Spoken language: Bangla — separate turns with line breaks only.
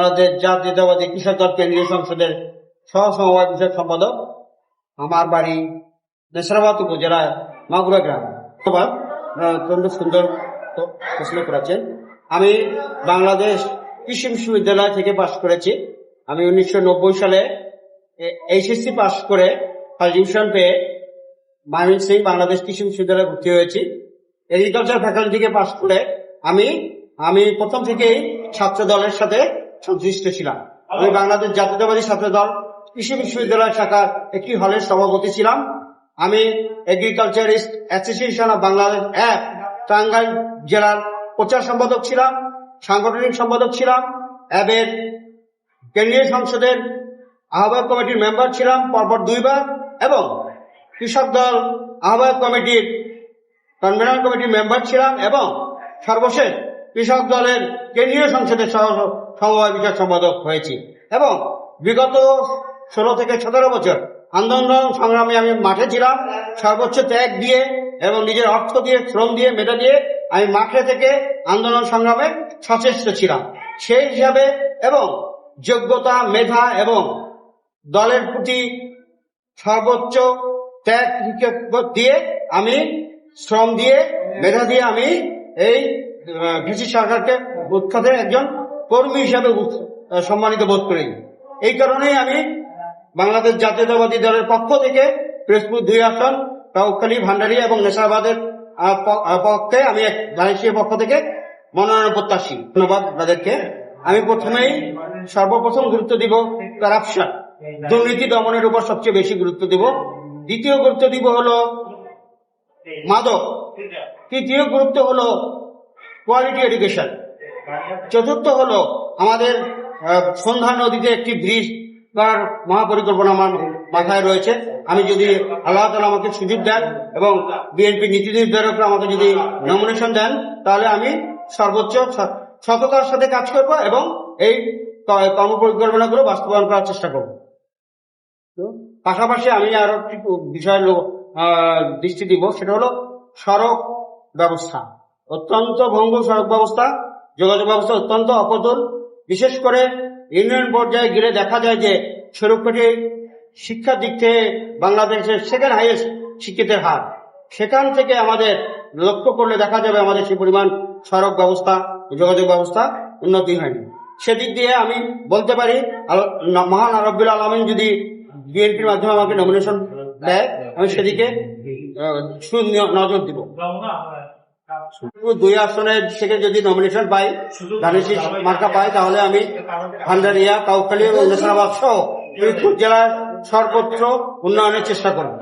আমাদের জাতীয়তাবাদী কৃষক দল কেন্দ্রীয় সংসদের সহ সমবায় বিষয়ক সম্পাদক আমার বাড়ি নেসরাবাদ উপজেলায় মাগুরা গ্রাম। অত্যন্ত সুন্দর প্রশ্ন করেছেন। আমি বাংলাদেশ কৃষি বিশ্ববিদ্যালয় থেকে পাশ করেছি। আমি উনিশশো নব্বই সালে এইচএসসি পাশ করে ফার্স্ট ডিভিশন পেয়ে ময়মন সিং বাংলাদেশ কৃষি বিশ্ববিদ্যালয়ে ভর্তি হয়েছি। এগ্রিকালচার ফ্যাকাল্টি থেকে পাশ করে আমি আমি প্রথম থেকেই ছাত্র দলের সাথে সংশ্লিষ্ট ছিলাম আমি বাংলাদেশ জাতীয়তাবাদী ছাত্র দল, কৃষি বিশ্ববিদ্যালয় শাখার একটি হলের সভাপতি ছিলাম। আমি এগ্রিকালচারিস্ট অ্যাসোসিয়েশন অফ বাংলাদেশ এক, টাঙ্গাইল জেলার প্রচার সম্পাদক ছিলাম, সাংগঠনিক সম্পাদক ছিলাম, অ্যাবের কেন্দ্রীয় সংসদের আহ্বায়ক কমিটির মেম্বার ছিলাম পরপর দুইবার এবং কৃষক দল আহ্বায়ক কমিটির কনভেনর কমিটির মেম্বার ছিলাম এবং সর্বশেষ কৃষক দলের কেন্দ্রীয় সংসদের সহ সম্পাদক হয়েছি। এবং বিগত ষোলো থেকে সতেরো বছর আন্দোলন সংগ্রামে আমি মাঠে ছিলাম। সর্বোচ্চ ত্যাগ দিয়ে এবং নিজের অর্থ দিয়ে, শ্রম দিয়ে, মেধা দিয়ে আমি মাঠে থেকে আন্দোলন সংগ্রামে সচেষ্ট ছিলাম। সেই হিসাবে এবং যোগ্যতা, মেধা এবং দলের প্রতি সর্বোচ্চ ত্যাগ দিয়ে আমি শ্রম দিয়ে, মেধা দিয়ে আমি এই কৃষি সরকারকে উৎখাতে একজন কর্মী হিসাবে সম্মানিত বোধ করি। এই কারণেই আমি বাংলাদেশ জাতীয়তাবাদী দলের পক্ষ থেকে প্রেসপুর দুই আসন কাউখালী ভান্ডারিয়া এবং নেশাবাদের পক্ষে আমি এক বাণিজ্যের পক্ষ থেকে মনোনয়ন প্রত্যাশী। ধন্যবাদ তাদেরকে। আমি প্রথমেই সর্বপ্রথম গুরুত্ব দিব কারাপশন দুর্নীতি দমনের উপর সবচেয়ে বেশি গুরুত্ব দিব। দ্বিতীয় গুরুত্ব দিব হলো মাদক। তৃতীয় গুরুত্ব হলো কোয়ালিটি এডুকেশন চতুর্থ হলো আমাদের সন্ধ্যা নদীতে একটি ব্রিজ করার মহাপরিকল্পনা আমার মাথায় রয়েছে। আমি যদি আল্লাহ তালা আমাকে সুযোগ দেন এবং বিএনপি নীতি নির্ধারকরা আমাকে যদি নমিনেশন দেন, তাহলে আমি সর্বোচ্চ সততার সাথে কাজ করব এবং এই কর্মপরিকল্পনাগুলো বাস্তবায়ন করার চেষ্টা করব। পাশাপাশি আমি আরও একটি বিষয় দৃষ্টি দিব, সেটা হলো সড়ক ব্যবস্থা। অত্যন্ত ভঙ্গ সড়ক ব্যবস্থা, যোগাযোগ ব্যবস্থা অত্যন্ত অপতুল বিশেষ করে ইউনিয়ন পর্যায়ে গেলে দেখা যায় যে স্বরূপকাঠি শিক্ষার দিক থেকে বাংলাদেশের সেকেন্ড হাইয়েস্ট শিক্ষিতের হার। সেখান থেকে আমাদের লক্ষ্য করলে দেখা যাবে আমাদের সে পরিমাণ সড়ক ব্যবস্থা, যোগাযোগ ব্যবস্থা উন্নতি হয়নি। সেদিক দিয়ে আমি বলতে পারি মহান আরব্বুল আলমিন যদি বিএনপির মাধ্যমে আমাকে নমিনেশন দেয়, আমি সেদিকে নজর দিব। দুই আসনের থেকে যদি নমিনেশন পাই ধানেশি মার্কা পাই তাহলে আমি ভান্ডারিয়া কাউখালী ও নেশাবাদ সহ ফরিদপুর জেলার সর্বত্র উন্নয়নের চেষ্টা করব।